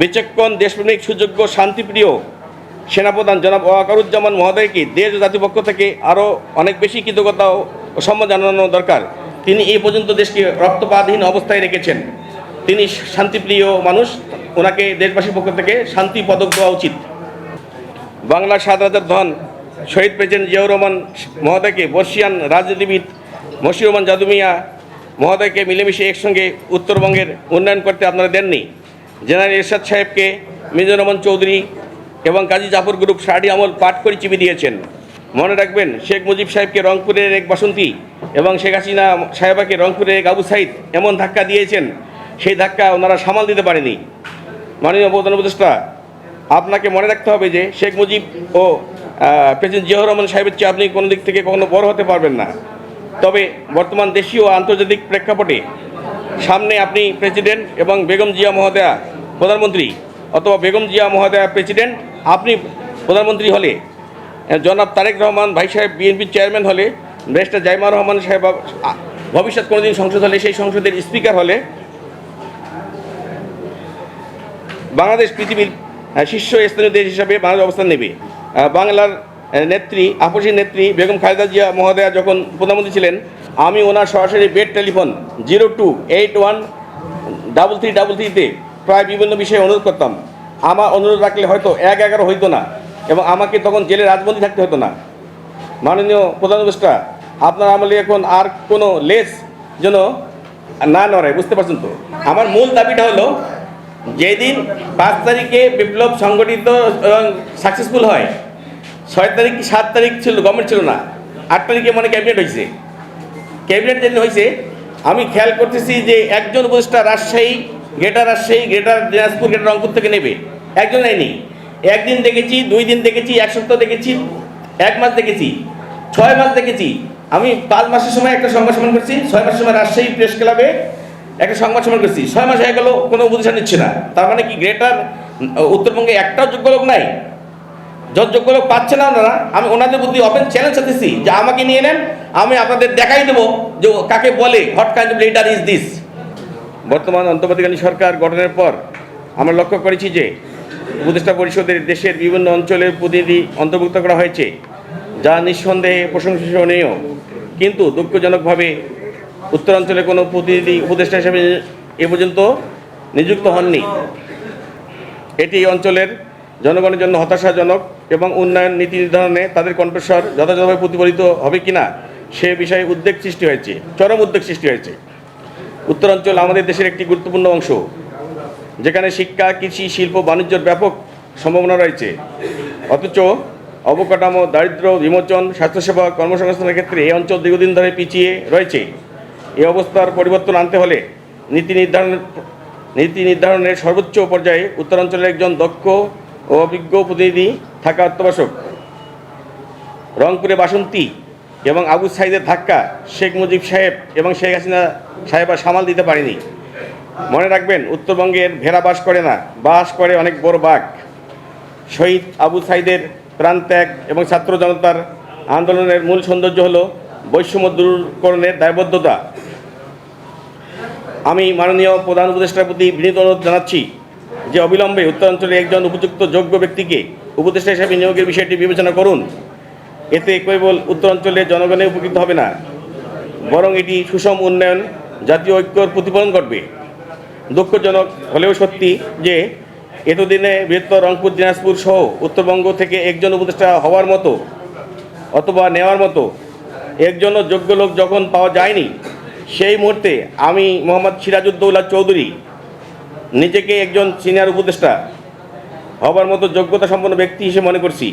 বিচক্ষণ, দেশপ্রেমিক, সুযোগ্য, শান্তিপ্রিয় সেনাপ্রধান জনাব ওয়াকারুজ্জামান মহোদয়কে দেশ ও জাতির পক্ষ থেকে আরও অনেক বেশি কৃতজ্ঞতা ও সম্মান জানানো দরকার। তিনি এই পর্যন্ত দেশকে রক্তপাতহীন অবস্থায় রেখেছেন। তিনি শান্তিপ্রিয় মানুষ, ওনাকে দেশবাসীর পক্ষ থেকে শান্তি পদক দেওয়া উচিত। বাংলার রাজার ধন, শহীদ প্রেসিডেন্ট জিয়াউর রহমান মহোদয়কে বর্ষিয়ান রাজনীতিবিদ মশিউর রহমান জাদুমিয়া মহোদয়কে মিলেমিশে একসঙ্গে উত্তরবঙ্গের উন্নয়ন করতে আপনারা দেননি। জেনারেল এরশাদ সাহেবকে মিজুর রহমান চৌধুরী এবং কাজী জাফর গ্রুপ সারাটি আমল পাঠ করে চিবি দিয়েছেন। মনে রাখবেন, শেখ মুজিব সাহেবকে রংপুরের এক বাসন্তী এবং শেখ হাসিনা সাহেবাকে রংপুরের এক আবু সাইদ এমন ধাক্কা দিয়েছেন, সেই ধাক্কা ওনারা সামাল দিতে পারেনি। মাননীয় প্রধান উপদেষ্টা, আপনাকে মনে রাখতে হবে যে শেখ মুজিব ও প্রেসিডেন্ট জিয়াউর রহমান সাহেবের চেয়ে আপনি কোনো দিক থেকে কখনো বড় হতে পারবেন না। তবে বর্তমান দেশীয় আন্তর্জাতিক প্রেক্ষাপটে সামনে আপনি প্রেসিডেন্ট এবং বেগম জিয়া মহোদয়া প্রধানমন্ত্রী অথবা বেগম জিয়া মহোদয়া প্রেসিডেন্ট, আপনি প্রধানমন্ত্রী হলে জনাব তারেক রহমান ভাই সাহেব বিএনপির চেয়ারম্যান হলে, ব্যারিস্টার জাইমা রহমান সাহেব ভবিষ্যৎ কোনোদিন সংসদ হলে, সেই সংসদের স্পিকার হলে, বাংলাদেশ পৃথিবীর শীর্ষ স্থানীয় দেশ হিসাবে বাংলাদেশ অবস্থান নেবে। বাংলার নেত্রী আপসী নেত্রী বেগম খালেদা জিয়া মহোদয়া যখন প্রধানমন্ত্রী ছিলেন, আমি ওনার সরাসরি bed telephone zero two eight one double three double থ্রিতে প্রায় বিভিন্ন বিষয়ে অনুরোধ করতাম। আমার অনুরোধ রাখলে হয়তো এক এগারো হইতো না এবং আমাকে তখন জেলে রাজবন্দি থাকতে হতো না। মাননীয় প্রধান উপদেষ্টা, আপনার আমলে এখন আর কোনো লেস যেন না নড়ে, বুঝতে পারছেন তো? আমার মূল দাবিটা হলো, যেদিন পাঁচ তারিখে বিপ্লব সংগঠিত এবং সাকসেসফুল হয়, ছয় তারিখ কি সাত তারিখ ছিল গভর্নমেন্ট ছিল না, আট তারিখে মানে ক্যাবিনেট হয়েছে ক্যাবিনেট যেদিন হয়েছে আমি খেয়াল করতেছি যে একজন উপদেষ্টা Rajshahi greater Rajshahi greater Dinajpur, greater Rangpur থেকে নেবে। একজন নেয়নি। একদিন দেখেছি, দুই দিন দেখেছি, এক সপ্তাহ দেখেছি, এক মাস দেখেছি, ছয় মাস দেখেছি। আমি পাঁচ মাসের সময় একটা সংবাদ সম্মেলন করছি, ছয় মাসের সময় রাজশাহী প্রেস ক্লাবে একটা সংবাদ সম্মেলন করছি। ছয় মাস হয়ে গেল, কোনো উপদেশা নিচ্ছে না। তার মানে কি গ্রেটার উত্তরবঙ্গে একটাও যোগ্য লোক নাই। যত যোগ্য লোক পাচ্ছে না ওনারা, আমি ওনাদের প্রতি ওপেন চ্যালেঞ্জ দিচ্ছি যে আমাকে নিয়ে নেন, আমি আপনাদের দেখাই দেবো যে কাকে বলে what kind leader is this বর্তমান অন্তর্বর্তীকালীন সরকার গঠনের পর আমরা লক্ষ্য করেছি যে উপদেষ্টা পরিষদের দেশের বিভিন্ন অঞ্চলের প্রতিনিধি অন্তর্ভুক্ত করা হয়েছে, যা নিঃসন্দেহে প্রশংসনীয়। কিন্তু দুঃখজনকভাবে উত্তরাঞ্চলে কোনো প্রতিনিধি উপদেষ্টা হিসেবে এ পর্যন্ত নিযুক্ত হননি। এটি অঞ্চলের জনগণের জন্য হতাশাজনক এবং উন্নয়ন নীতি নির্ধারণে তাদের কণ্ঠস্বর যথাযথভাবে প্রতিফলিত হবে কিনা সে বিষয়ে উদ্বেগ সৃষ্টি হয়েছে, চরম উদ্বেগ সৃষ্টি হয়েছে। উত্তরাঞ্চল আমাদের দেশের একটি গুরুত্বপূর্ণ অংশ। যেখানে শিক্ষা, কৃষি, শিল্প, বাণিজ্যের ব্যাপক সম্ভাবনা রয়েছে। অথচ অবকাঠামো দারিদ্র বিমোচন, স্বাস্থ্যসেবা, কর্মসংস্থানের ক্ষেত্রে এই অঞ্চল দীর্ঘদিন ধরে পিছিয়ে রয়েছে। এই অবস্থার পরিবর্তন আনতে হলে নীতি নির্ধারণ নীতি নির্ধারণের সর্বোচ্চ পর্যায়ে উত্তরাঞ্চলের একজন দক্ষ ও অভিজ্ঞ প্রতিনিধি থাকা অত্যাবশ্যক। রংপুরে বাসন্তী এবং আবু সাইদের ধাক্কা শেখ মুজিব সাহেব এবং শেখ হাসিনা সাহেবা সামাল দিতে পারেনি। মনে রাখবেন, উত্তরবঙ্গের ভেড়া বাস করে না, বাস করে অনেক বড় বাঘ। শহীদ আবু সাইদের প্রাণত্যাগ এবং ছাত্র জনতার আন্দোলনের মূল সৌন্দর্য হল বৈষম্য দূরকরণের দায়বদ্ধতা। আমি মাননীয় প্রধান উপদেষ্টার প্রতি বিনীত অনুরোধ জানাচ্ছি যে অবিলম্বে উত্তরাঞ্চলে একজন উপযুক্ত যোগ্য ব্যক্তিকে উপদেষ্টা হিসেবে নিয়োগের বিষয়টি বিবেচনা করুন। এতে কেবল উত্তরাঞ্চলের জনগণে উপকৃত হবে না। বরং এটি সুষম উন্নয়ন, জাতীয় ঐক্যর প্রতিফলন ঘটবে। দুঃখজনক হলেও সত্যি যে, এতদিনে বৃহত্তর রংপুর, দিনাজপুর সহ উত্তরবঙ্গ থেকে একজন উপদেষ্টা হওয়ার মতো অথবা নেওয়ার মতো একজনও যোগ্য লোক যখন পাওয়া যায়নি, সেই মুহূর্তে আমি মোহাম্মদ সিরাজউদ্দৌলা চৌধুরী নিজেকে একজন সিনিয়র উপদেষ্টা হবার মতো যোগ্যতা সম্পন্ন ব্যক্তি হিসেবে মনে করছি।